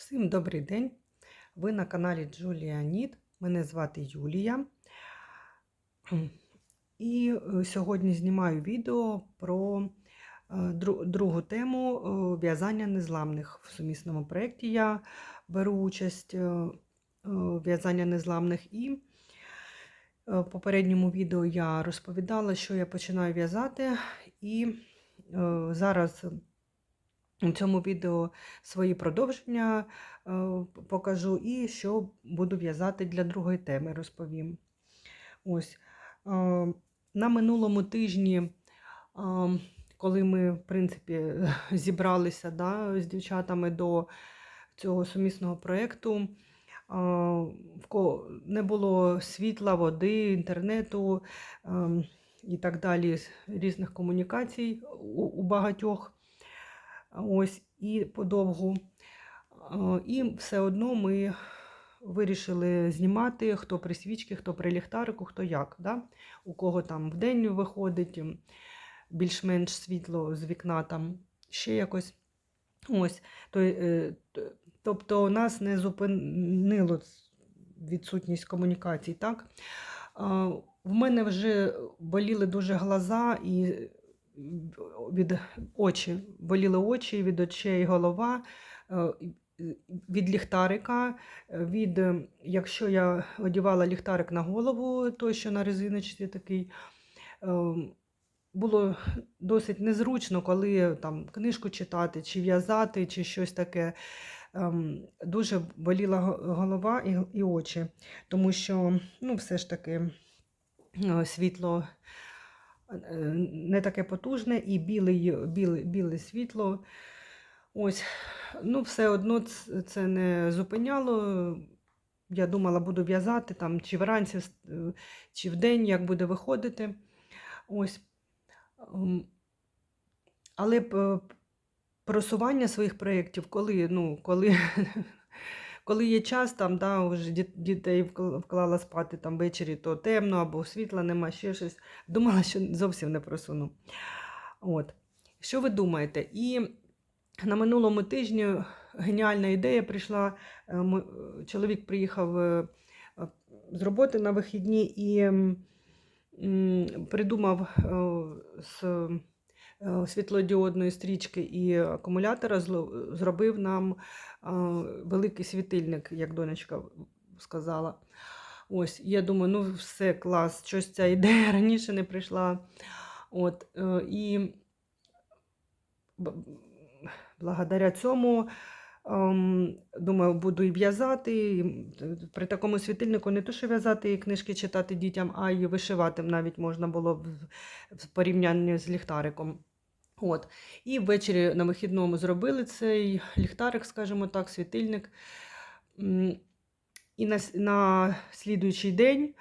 Всім добрий день! Ви на каналі Джулія. Мене звати Юлія. І е, сьогодні знімаю відео про е, другу тему е, в'язання незламних. В сумісному проєкті я беру участь в'язання незламних і в попередньому відео я розповідала, що я починаю в'язати, і зараз у цьому відео свої продовження е, покажу і що буду в'язати для другої теми, розповім. Ось. е, На минулому тижні, е, коли ми, в принципі, зібралися да, з дівчатами до цього сумісного проєкту, не було світла, води, інтернету е, і так далі, різних комунікацій у багатьох. Ось і подовгу. І все одно ми вирішили знімати, хто при свічці, хто при ліхтарику, хто як. Да? У кого там вдень виходить більш-менш світло з вікна, там ще якось. Ось. Е, тобто нас не зупинило відсутність комунікацій. Так? В мене вже боліли дуже глаза і від очі, боліли очі, від очей голова, е, від ліхтарика, від, е, якщо я одягала ліхтарик на голову, той, що на резиночці такий, е, було досить незручно, коли там книжку читати, чи в'язати, чи щось таке. Ем, Дуже боліла голова і, і очі, тому що ну, все ж таки світло не таке потужне і білий, біле, біле світло. Ось, ну, все одно це не зупиняло. Я думала, буду в'язати там чи вранці, чи вдень, як буде виходити. Ось. Ем, Але просування своїх проєктів, коли, ну, коли, коли є час, там, да, вже дітей вкл- вклала спати там ввечері, то темно або світла нема, ще щось. Думала, що зовсім не просуну. От. Що ви думаєте? І на минулому тижні геніальна ідея прийшла. е, Чоловік приїхав е, е, з роботи на вихідні і придумав з світлодіодної стрічки і акумулятора, зробив нам е, великий світильник, як донечка сказала. Ось, я думаю, ну все, клас, щось ця ідея раніше не прийшла. От, е, і благодаря цьому, ем, думаю, буду і в'язати. При такому світильнику не то, що в'язати і книжки читати дітям, а й вишивати навіть можна було в порівнянні з ліхтариком. От. І ввечері на вихідному зробили цей ліхтарик, скажімо так, світильник. І на, на слідуючий день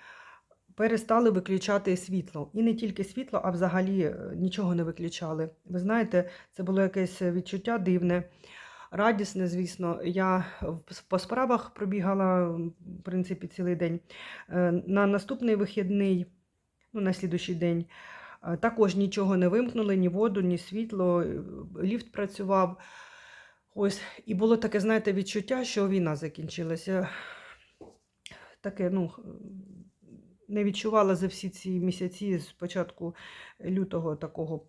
перестали виключати світло. І не тільки світло, а взагалі е, нічого не виключали. Ви знаєте, це було якесь відчуття дивне, радісне, звісно. Я по справах пробігала, в принципі, цілий день. Е, На наступний вихідний, ну, на слідуючий день, також нічого не вимкнули, ні воду, ні світло, е, ліфт працював. Ось, і було таке, знаєте, відчуття, що війна закінчилася. Таке, ну, не відчувала за всі ці місяці з початку лютого такого.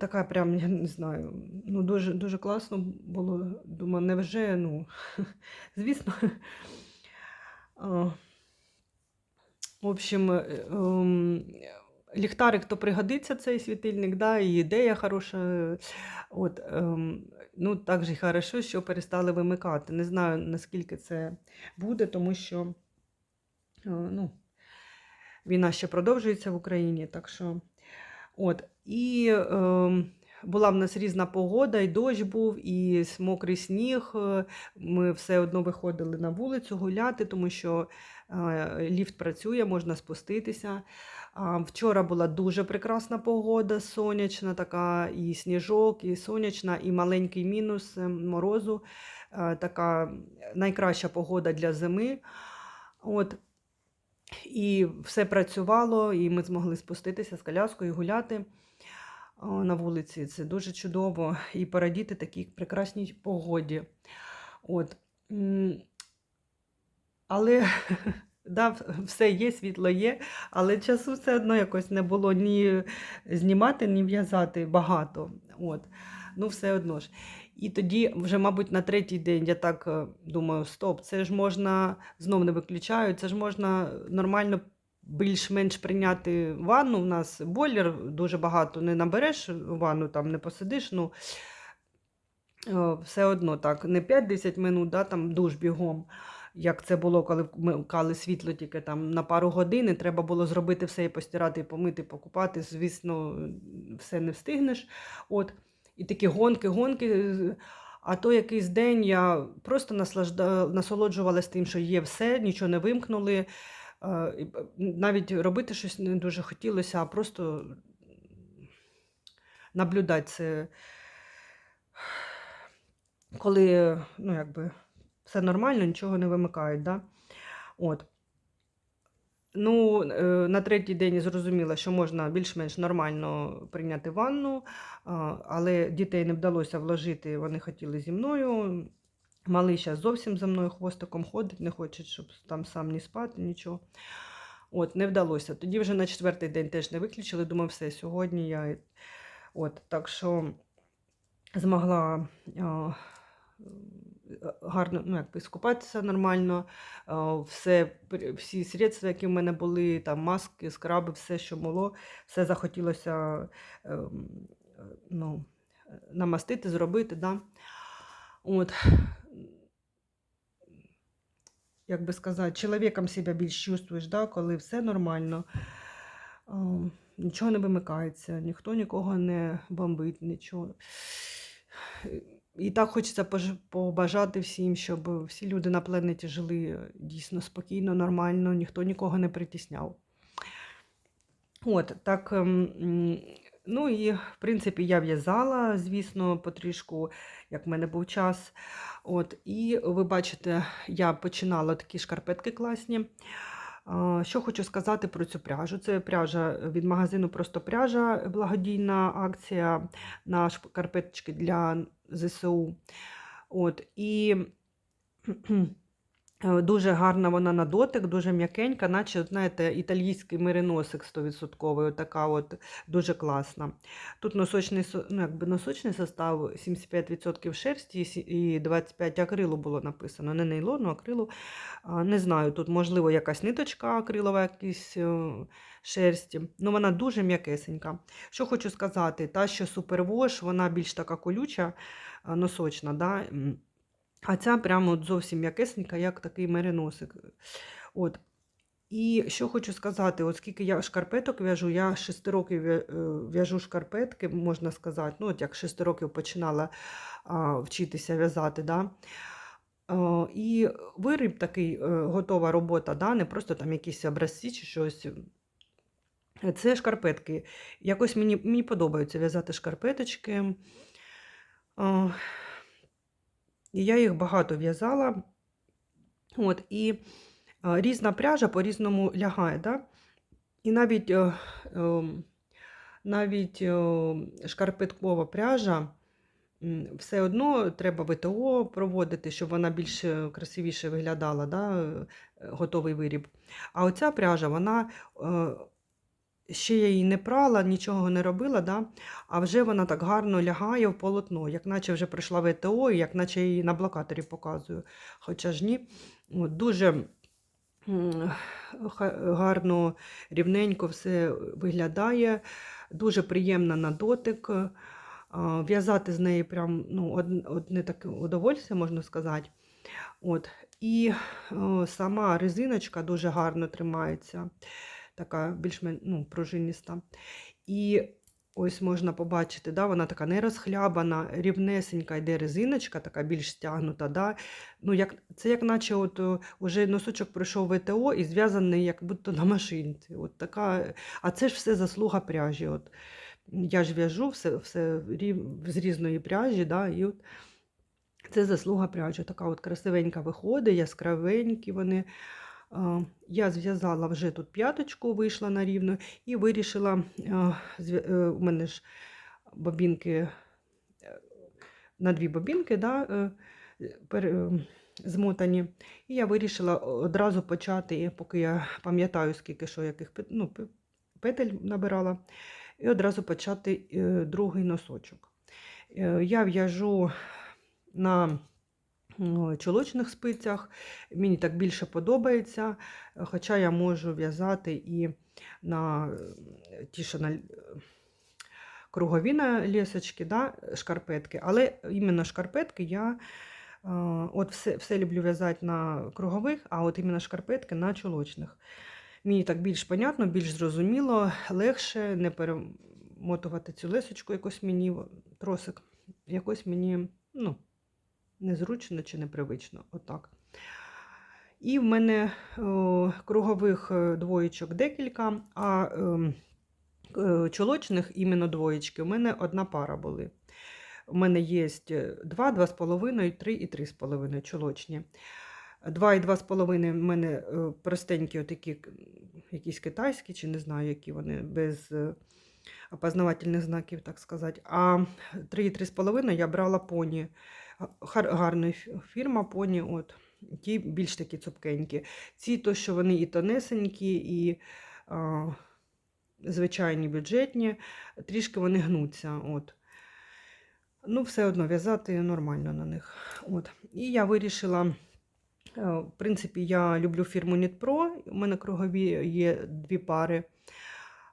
Така прям, я не знаю, ну дуже, дуже класно було. Думаю, невже, ну, звісно. В общем, е, ем, ліхтарик то пригодиться цей світильник, да, і ідея хороша. От, ем, ну, так же хорошо, що перестали вимикати. Не знаю, наскільки це буде, тому що е, ну, війна ще продовжується в Україні. Так що, от. І ем, була в нас різна погода, і дощ був, і мокрий сніг. е, Ми все одно виходили на вулицю гуляти, тому що е, ліфт працює, можна спуститися. Вчора була дуже прекрасна погода, сонячна така, і сніжок, і сонячна, і маленький мінус е, морозу. Е, Така найкраща погода для зими. От. І все працювало, і ми змогли спуститися з коляскою, гуляти. А, на вулиці. Це дуже чудово. І порадіти такій прекрасній погоді. От. Але да, все є, світло є, але часу все одно якось не було ні знімати, ні в'язати багато. От. Ну, все одно ж. І тоді, вже, мабуть, на третій день я так е, думаю: стоп, це ж можна знов не виключаю, це ж можна нормально більш-менш прийняти ванну. У нас бойлер дуже багато не набереш ванну, там не посидиш. Ну, е, все одно так, не 5-10 минут, да, там душ бігом. Як це було, коли вмикали світло тільки там на пару годин, і треба було зробити все і постирати, і помити, покупати. Звісно, все не встигнеш. От. І такі гонки, гонки. А то якийсь день я просто наслажда... насолоджувалася тим, що є все, нічого не вимкнули. Е, б- Навіть робити щось не дуже хотілося, а просто наблюдати це, коли ну, якби, все нормально, нічого не вимикають. Да? От. Ну, е, на третій день зрозуміла, що можна більш-менш нормально прийняти ванну, але дітей не вдалося вложити, вони хотіли зі мною. Малий зараз зовсім за мною хвостиком ходить, не хоче, щоб там сам не спати, нічого. От, не вдалося. Тоді вже на четвертий день теж не виключили. Думаю, все, сьогодні я. От, так що змогла е, гарно ну, якби, скупатися нормально. А, Все, всі средства, які в мене були, там маски, скраби, все, що було, все захотілося ем, е, ну, е, намастити, зробити. Да? От. Як би сказати, чоловіком себе більш чувствуєш, да? коли все нормально. Нічого не вимикається, ніхто нікого не бомбить, нічого. І так хочеться побажати всім, щоб всі люди на планеті жили дійсно спокійно, нормально, ніхто нікого не притісняв. От, так, ем, ну і в принципі я в'язала, звісно, потрішку, як в мене був час. От, і ви бачите, я починала такі шкарпетки класні. Що хочу сказати про цю пряжу? Це пряжа від магазину Просто пряжа, благодійна акція на шкарпеточки для ЗСУ. От, і е, дуже гарна вона на дотик, дуже м'якенька, наче, знаєте, італійський мериносик 100%, така от дуже класна. Тут носочний, ну, якби носочний состав 75% шерсті і сі- і 25 акрилу було написано. Не нейлону, акрилу. Не знаю, тут, можливо, якась ниточка акрилова, якісь е, шерсті. Ну, вона дуже м'якесенька. Що хочу сказати, та, що супервош, вона більш така колюча, носочна. Да? А ця прямо от зовсім м'якесенька, як такий мериносик. От. І що хочу сказати, от скільки я шкарпеток в'яжу, я 6 років е, в'яжу шкарпетки, можна сказати, ну, от як 6 років починала а, вчитися в'язати. Да? Е, І виріб такий, е, готова робота, да? не просто там якісь образці чи щось. Це шкарпетки. Якось мені, мені подобається в'язати шкарпеточки. Е, І я їх багато в'язала. От, і е, різна пряжа по-різному лягає. Да? І навіть, е, ем, навіть е, шкарпеткова пряжа, все одно треба ВТО проводити, щоб вона більш красивіше виглядала, да? готовий виріб. А оця пряжа, вона ще я її не прала, нічого не робила, да? а вже вона так гарно лягає в полотно, як наче вже пройшла ВТО, як наче її на блокаторі показую. Хоча ж ні. Дуже гарно, рівненько все виглядає, дуже приємна на дотик. В'язати з неї прям ну, одне таке удовольствие, можна сказати. От. І о, сама резиночка дуже гарно тримається, така більш-менш ну, пружиніста. І ось можна побачити, да, вона така не розхлябана, рівнесенька йде резиночка, така більш стягнута. Да. Ну, як, це як наче от, уже носочок пройшов ВТО і зв'язаний як будто на машинці. От така, а це ж все заслуга пряжі. От. Я ж в'яжу все, все з різної пряжі, да, і от це заслуга пряжі. Така от красивенька виходить, яскравенькі вони. Я зв'язала вже тут п'яточку, вийшла на рівно і вирішила, е, у мене ж бобінки, е, на дві бобінки, да, е, змотані. І я вирішила одразу почати, поки я пам'ятаю, скільки що яких ну, петель набирала, і одразу почати другий носочок. Я в'яжу на м, чолочних спицях, мені так більше подобається, хоча я можу в'язати і на е, ті, що на кругові на лісочки, да, шкарпетки, але іменно шкарпетки я е, от все, все люблю в'язати на кругових, а от іменно шкарпетки на чолочних. Мені так більш понятно, більш зрозуміло, легше не перемотувати цю лесочку, якось мені тросик, якось мені ну, незручно чи непривично. Отак. І в мене о, кругових е, двоєчок декілька, а ем, е, чолочних іменно двоєчки у мене одна пара були. У мене є 2, 2,5, 3 і 3,5 чолочні. 2 і 2,5 в мене е, простенькі, отакі, якісь китайські, чи не знаю, які вони, без е, опознавательних знаків, так сказати. А 3 і 3,5 я брала поні. Гар- Гарна фірма поні. От. Ті більш такі цупкенькі. Ці то, що вони і тонесенькі, і а, звичайні бюджетні, трішки вони гнуться. От. Ну, все одно в'язати нормально на них. От. І я вирішила, е, в принципі, я люблю фірму Knit У мене кругові є дві пари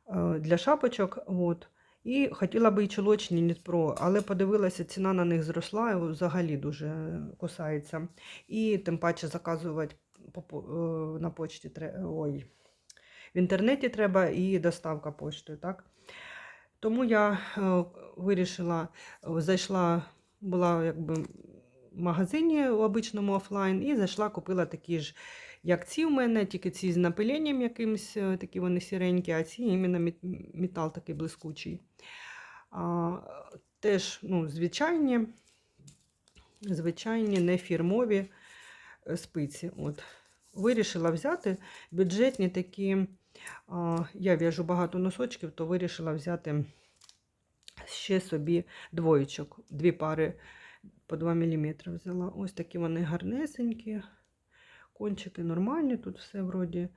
е, для шапочок. От. І хотіла би і чолочні Knit але подивилася, ціна на них зросла, і взагалі дуже кусається. І тим паче заказувати е, на почті ой, в інтернеті треба і доставка поштою. Так? Тому я е, вирішила, зайшла, була якби в магазині у обичному офлайн, і зайшла, купила такі ж, як ці в мене, тільки ці з напиленням якимось, е, такі вони сіренькі, а ці іменно метал такий блискучий. А, теж ну, звичайні, звичайні, не фірмові е, спиці. От. Вирішила взяти бюджетні такі. А, Я в'яжу багато носочків, то вирішила взяти ще собі двоєчок. Дві пари по 2 мм взяла. Ось такі вони гарнесенькі. Кончики нормальні, тут все вроді.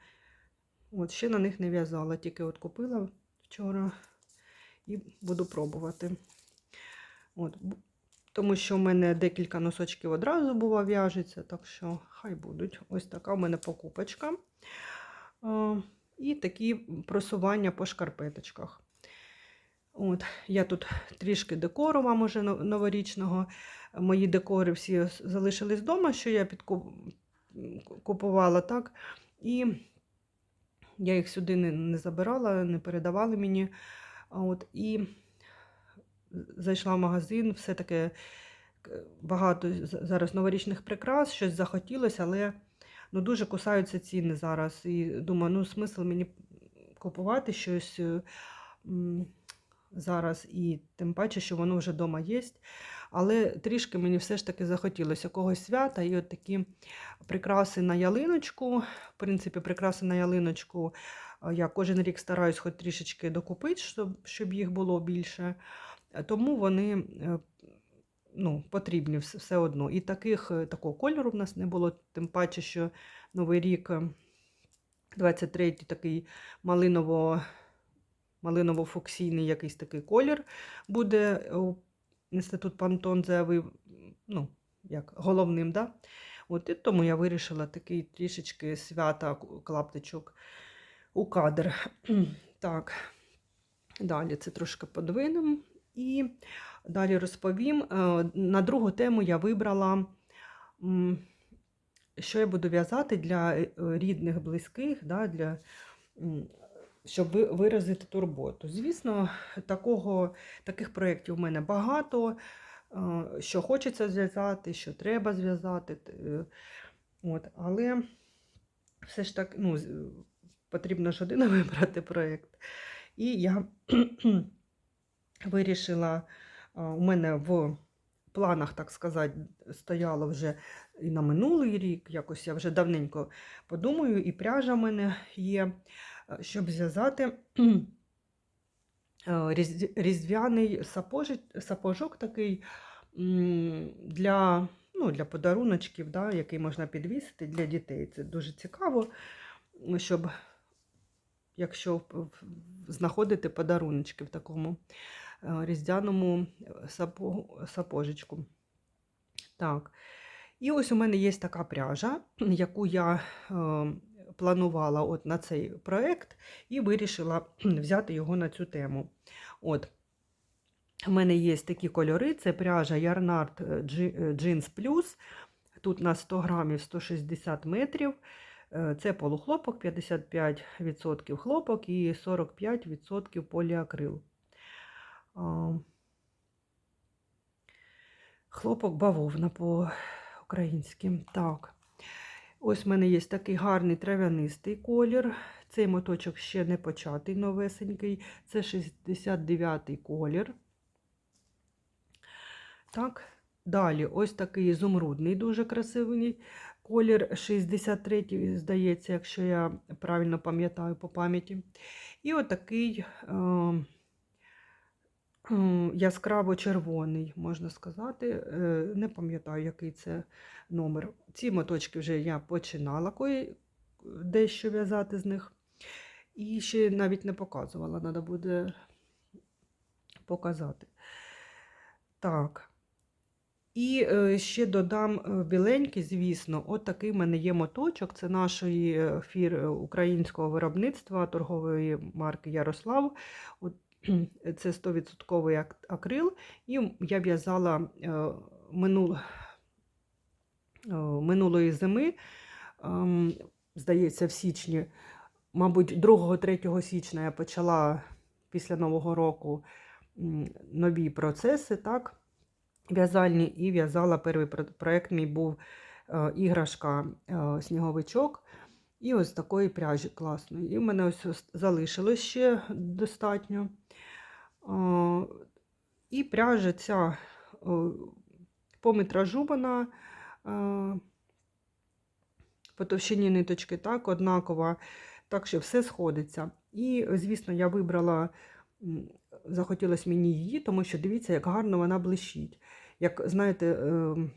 От, ще на них не в'язала, тільки от купила вчора і буду пробувати. От, тому що в мене декілька носочків одразу було в'яжеться, так що хай будуть. Ось така в мене покупочка. І такі просування по шкарпеточках. От, я тут трішки декору вам уже новорічного. Мої декори всі залишились вдома, що я підку- купувала, так. І я їх сюди не, не забирала, не передавали мені. От, і зайшла в магазин, все таке багато зараз новорічних прикрас, щось захотілося, але ну, дуже кусаються ціни зараз. І думаю, ну смисл мені купувати щось зараз, і тим паче, що воно вже вдома є. Але трішки мені все ж таки захотілося когось свята, і от такі прикраси на ялиночку. В принципі, прикраси на ялиночку я кожен рік стараюсь хоч трішечки докупити, щоб, щоб їх було більше. Е, Тому вони е, ну, потрібні все одно. І таких, е, такого кольору в нас не було, тим паче, що Новий рік, е, 23-й такий малиново, малиново-фуксійний якийсь такий колір буде. Інститут Пантон заявив, ну, як головним, да? От, і тому я вирішила такий трішечки свята клаптичок у кадр. Так, далі це трошки подвинемо. І далі розповім. Е, На другу тему я вибрала, що я буду в'язати для е, рідних, близьких, да, для, щоб виразити турботу. Звісно, такого, таких проєктів у мене багато, е, що хочеться зв'язати, що треба зв'язати. е, От, але все ж так ну, потрібно ж один вибрати проєкт. І я вирішила, у мене в планах, так сказати, стояло вже і на минулий рік, якось я вже давненько подумаю, і пряжа в мене є, е, щоб зв'язати е, різдвяний сапожок такий для, ну, для подаруночків, да, який можна підвісити для дітей. Це дуже цікаво, щоб якщо знаходити подаруночки в такому е, різдвяному сапожечку. Так. І ось у мене є така пряжа, яку я е, планувала от на цей проект і вирішила взяти його на цю тему. От. У мене є такі кольори: це пряжа Yarnart Jeans Plus. Тут на 100 грамів 160 метрів. Е, Це полухлопок, 55% хлопок і 45% поліакрил. Хлопок бавовна по-українськи. Так. Ось в мене є такий гарний трав'янистий колір. Цей моточок ще не початий, новесенький. Це 69-й колір. Так. Далі ось такий ізумрудний, дуже красивий колір. 63-й, здається, якщо я правильно пам'ятаю по пам'яті. І отакий е, яскраво-червоний, можна сказати. Е, не пам'ятаю, який це номер. Ці моточки вже я починала дещо в'язати з них. І ще навіть не показувала, треба буде показати. Так. І е, ще додам е, біленький, звісно, от такий в мене є моточок. Це нашої фір українського виробництва торгової марки Ярослав. От, це 100% акрил. І я в'язала е, е, минулої зими, ем, здається, в січні, мабуть, 2-3 січня я почала після Нового року нові процеси. так, в'язальні і в'язала перший про- проект мій був е, іграшка сніговичок. І ось такої пряжі класної. І в мене ось ось залишилось ще достатньо. І пряжа ця по метражу вона по товщині ниточки так, однакова, так що все сходиться. І, звісно, я вибрала, захотілося мені її, тому що дивіться, як гарно вона блищить. Як знаєте, ем,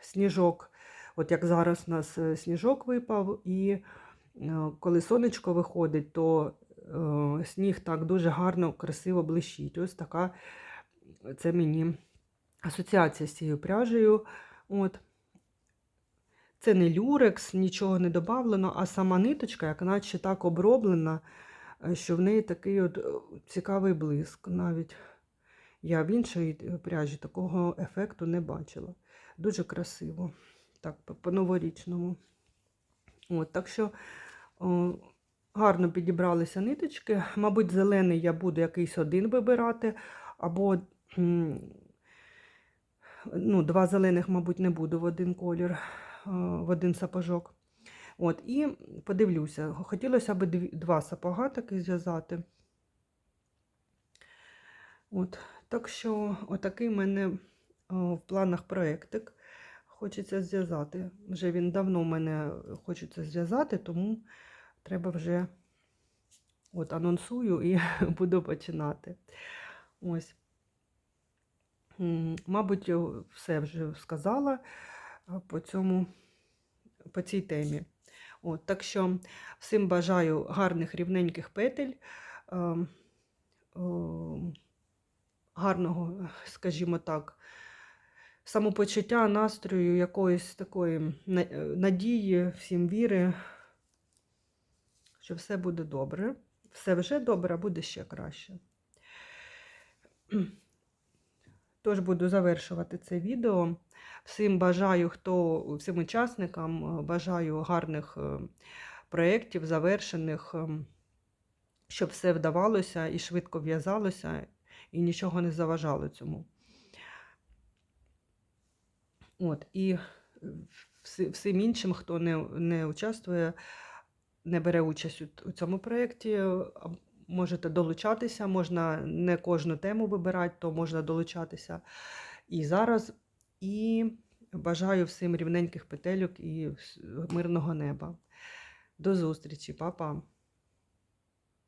сніжок, от як зараз у нас е, сніжок випав, і е, коли сонечко виходить, то е, сніг так дуже гарно, красиво блищить. Ось така це мені асоціація з цією пряжею. От. Це не люрекс, нічого не додавлено, а сама ниточка, як наче так оброблена, що в неї такий от цікавий блиск. Навіть я в іншій пряжі такого ефекту не бачила. Дуже красиво, так, по- по-новорічному. От, так що о, гарно підібралися ниточки. Мабуть, зелений я буду якийсь один вибирати, або ну, два зелених, мабуть, не буду в один колір, в один сапожок. От, і подивлюся, хотілося б два сапога таки зв'язати. От, так що, отакий в мене в планах проєктик. Хочеться зв'язати. Вже він давно в мене хочеться зв'язати, тому треба вже от анонсую і буду починати. Ось. Мабуть, все вже сказала по цьому, по цій темі. От, так що всім бажаю гарних рівненьких петель, ем, ем, гарного, скажімо так, самопочуття, настрою, якоїсь такої е, надії, всім віри, що все буде добре. Все вже добре, а буде ще краще. Тож буду завершувати це відео. Всім бажаю, хто всім учасникам е, бажаю гарних е, проєктів, завершених, щоб все вдавалося і швидко в'язалося, і нічого не заважало цьому. От, і е, всім іншим, хто не, не участвує, не бере участь у, у цьому проєкті, е, можете долучатися, можна не кожну тему вибирати, то можна долучатися і зараз. І бажаю всім рівненьких петельок і мирного неба. До зустрічі, па-па!